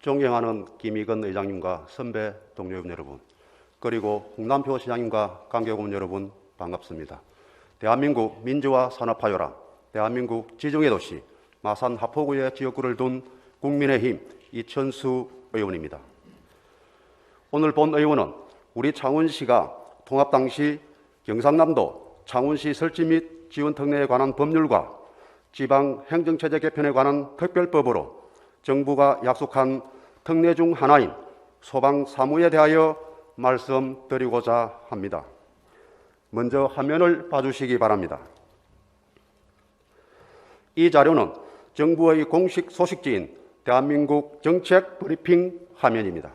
존경하는 김희건 의장님과 선배 동료 여러분, 그리고 홍남표 시장님과 관계고문 여러분 반갑습니다. 대한민국 민주화 산업화요람, 대한민국 지중해 도시 마산 하포구의 지역구를 둔 국민의힘 이천수 의원입니다. 오늘 본 의원은 우리 창원시가 통합 당시 경상남도 창원시 설치 및 지원 특례에 관한 법률과 지방 행정체제 개편에 관한 특별법으로 정부가 약속한 특례 중 하나인 소방 사무에 대하여 말씀드리고자 합니다. 먼저 화면을 봐주시기 바랍니다. 이 자료는 정부의 공식 소식지인 대한민국 정책 브리핑 화면입니다.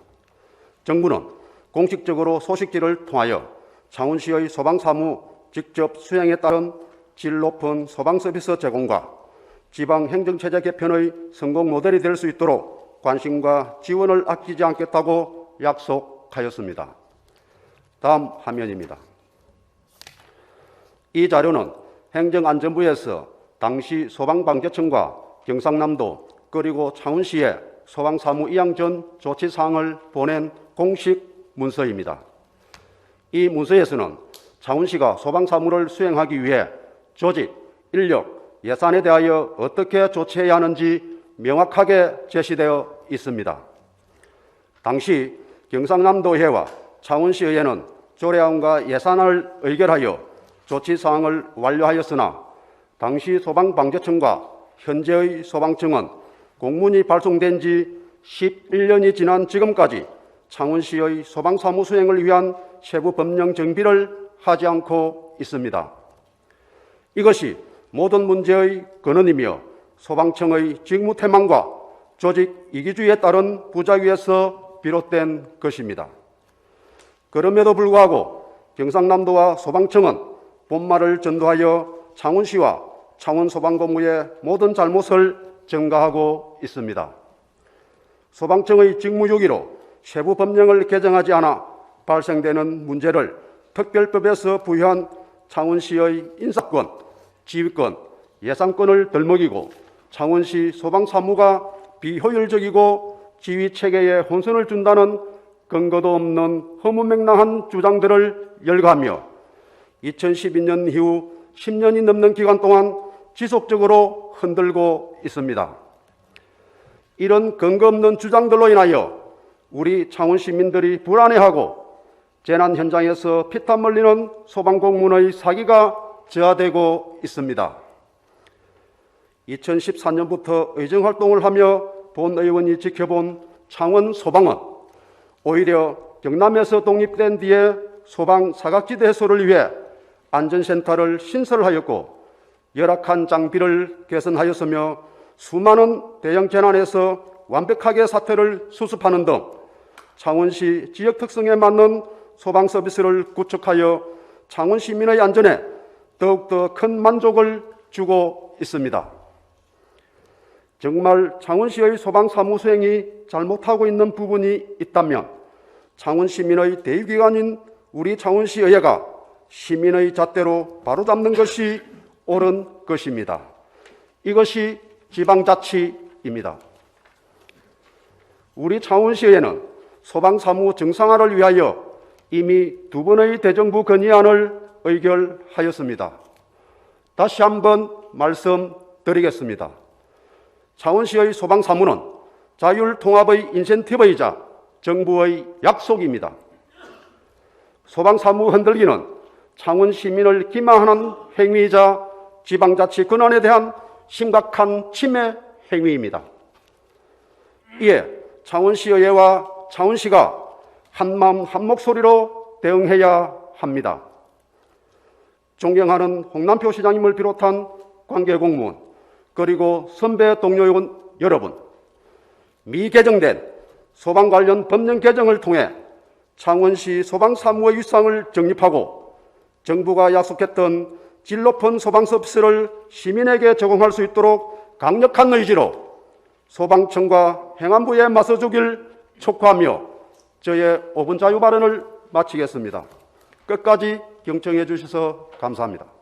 정부는 공식적으로 소식지를 통하여 창원시의 소방사무 직접 수행에 따른 질 높은 소방 서비스 제공과 지방 행정체제 개편의 성공 모델이 될 수 있도록 관심과 지원을 아끼지 않겠다고 약속하였습니다. 다음 화면입니다. 이 자료는 행정안전부에서 당시 소방방재청과 경상남도 그리고 창원시에 소방사무 이양 전 조치사항을 보낸 공식 문서입니다. 이 문서에서는 창원시가 소방사무를 수행하기 위해 조직, 인력, 예산에 대하여 어떻게 조치해야 하는지 명확하게 제시되어 있습니다. 당시 경상남도의회와 창원시의회는 조례안과 예산을 의결하여 조치 사항을 완료하였으나 당시 소방방재청과 현재의 소방청은 공문이 발송된 지 11년이 지난 지금까지 창원시의 소방사무 수행을 위한 세부 법령 정비를 하지 않고 있습니다. 이것이 모든 문제의 근원이며 소방청의 직무 태만과 조직 이기주의에 따른 부작위에서 비롯된 것입니다. 그럼에도 불구하고 경상남도와 소방청은 본말을 전도하여 창원시와 창원소방본부의 모든 잘못을 전가하고 있습니다. 소방청의 직무유기로 세부 법령을 개정하지 않아 발생되는 문제를 특별법에서 부여한 창원시의 인사권, 지휘권, 예산권을 덜먹이고 창원시 소방사무가 비효율적이고 지휘체계에 혼선을 준다는 근거도 없는 허무맹랑한 주장들을 열거하며 2012년 이후 10년이 넘는 기간 동안 지속적으로 흔들고 있습니다. 이런 근거 없는 주장들로 인하여 우리 창원 시민들이 불안해하고 재난 현장에서 피탄 멀리는 소방공무원의 사기가 저하되고 있습니다. 2014년부터 의정활동을 하며 본 의원이 지켜본 창원 소방은 오히려 경남에서 독립된 뒤에 소방 사각지대 해소를 위해 안전센터를 신설하였고 열악한 장비를 개선하였으며 수많은 대형 재난에서 완벽하게 사태를 수습하는 등 창원시 지역 특성에 맞는 소방 서비스를 구축하여 창원 시민의 안전에 더욱더 큰 만족을 주고 있습니다. 정말 창원시의 소방 사무 수행이 잘못하고 있는 부분이 있다면 창원 시민의 대의기관인 우리 창원시의회가 시민의 잣대로 바로잡는 것이 옳은 것입니다. 이것이 지방자치입니다. 우리 창원시의회는 소방사무 정상화를 위하여 이미 두 번의 대정부 건의안을 의결하였습니다. 다시 한번 말씀드리겠습니다. 창원시의 소방사무는 자율통합의 인센티브이자 정부의 약속입니다. 소방사무 흔들기는 창원 시민을 기만하는 행위이자 지방자치 권한에 대한 심각한 침해 행위입니다. 이에 창원시의회와 창원시가 한마음 한목소리로 대응해야 합니다. 존경하는 홍남표 시장님을 비롯한 관계 공무원 그리고 선배 동료 의원 여러분, 미 개정된 소방 관련 법령 개정을 통해 창원시 소방사무의 위상을 정립하고 정부가 약속했던 질 높은 소방 서비스를 시민에게 제공할 수 있도록 강력한 의지로 소방청과 행안부에 맞서주길 촉구하며 저의 5분 자유 발언을 마치겠습니다. 끝까지 경청해 주셔서 감사합니다.